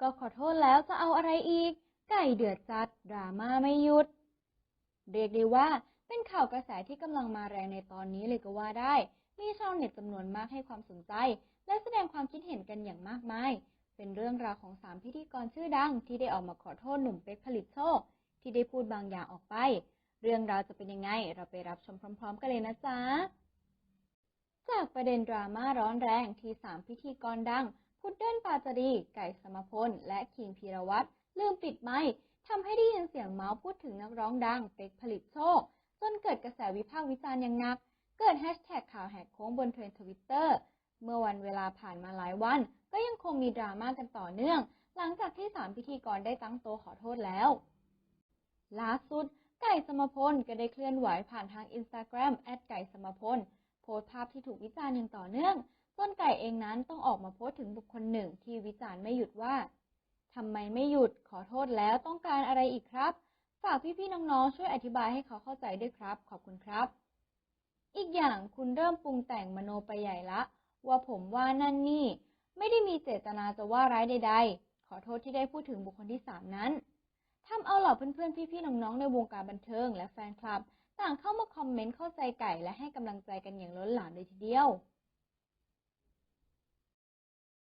ก็ขอโทษแล้วจะเอาอะไรอีก ไก่เดือดจัด ดราม่าไม่หยุด เรียกได้ว่าเป็นข่าวกระแสที่กำลังมาแรงในตอนนี้เลยก็ว่าได้ มีชาวเน็ตจำนวนมากให้ความสนใจ และแสดงความคิดเห็นกันอย่างมากมาย เป็นเรื่องราวของสามพิธีกรชื่อดัง ที่ได้ออกมาขอโทษหนุ่มเป๊กผลิตโชค ที่ได้พูดบางอย่างออกไป เรื่องราวจะเป็นยังไง เราไปรับชมพร้อม ๆ กันเลยนะจ๊ะ ประเด็นดราม่าร้อนแรงที่สามพิธีกรดัง พุดเดิ้ลปาจารี ไก่สมพล และคิงพีรวัตรลืมปิดไมค์ทำให้ได้ยินเสียงเมาส์พูดถึงนักร้องดัง เป็กผลิตโชค จนเกิดกระแสวิพากษ์วิจารณ์อย่างหนัก เกิดแฮชแท็กข่าวแหกโค้งบนเทรนด์ทวิตเตอร์ เมื่อวันเวลาผ่านมาหลายวัน ก็ยังคงมีดราม่ากันต่อเนื่อง หลังจากที่สามพิธีกรได้ตั้งโตขอโทษแล้วล่าสุดไก่สมพลก็ได้เคลื่อนไหวผ่านทางอินสตาแกรมแอดไก่สมพล โพสต์ภาพที่ถูกวิจารณ์อย่างต่อเนื่องจนไก่เองนั้นต้องออกมาโพสต์ถึงบุคคลหนึ่งที่วิจารณ์ไม่หยุดว่าทำไมไม่หยุดขอโทษแล้วต้องการอะไรอีกครับ ฝากพี่ๆน้องๆช่วยอธิบายให้เขาเข้าใจด้วยครับ ขอบคุณครับ อีกอย่างคุณเริ่มปรุงแต่งมโนไปใหญ่ละ ว่าผมว่านั่นนี่ ไม่ได้มีเจตนาจะว่าร้ายใด ๆ ขอโทษที่ได้พูดถึงบุคคลที่สามนั้นทำเอาเหล่าเพื่อนๆพี่ๆน้องๆในวงการบันเทิง และแฟนคลับ ต่างเข้ามาคอมเมนต์เข้าใจไก่และให้กำลังใจกันอย่างล้นหลามเลยทีเดียว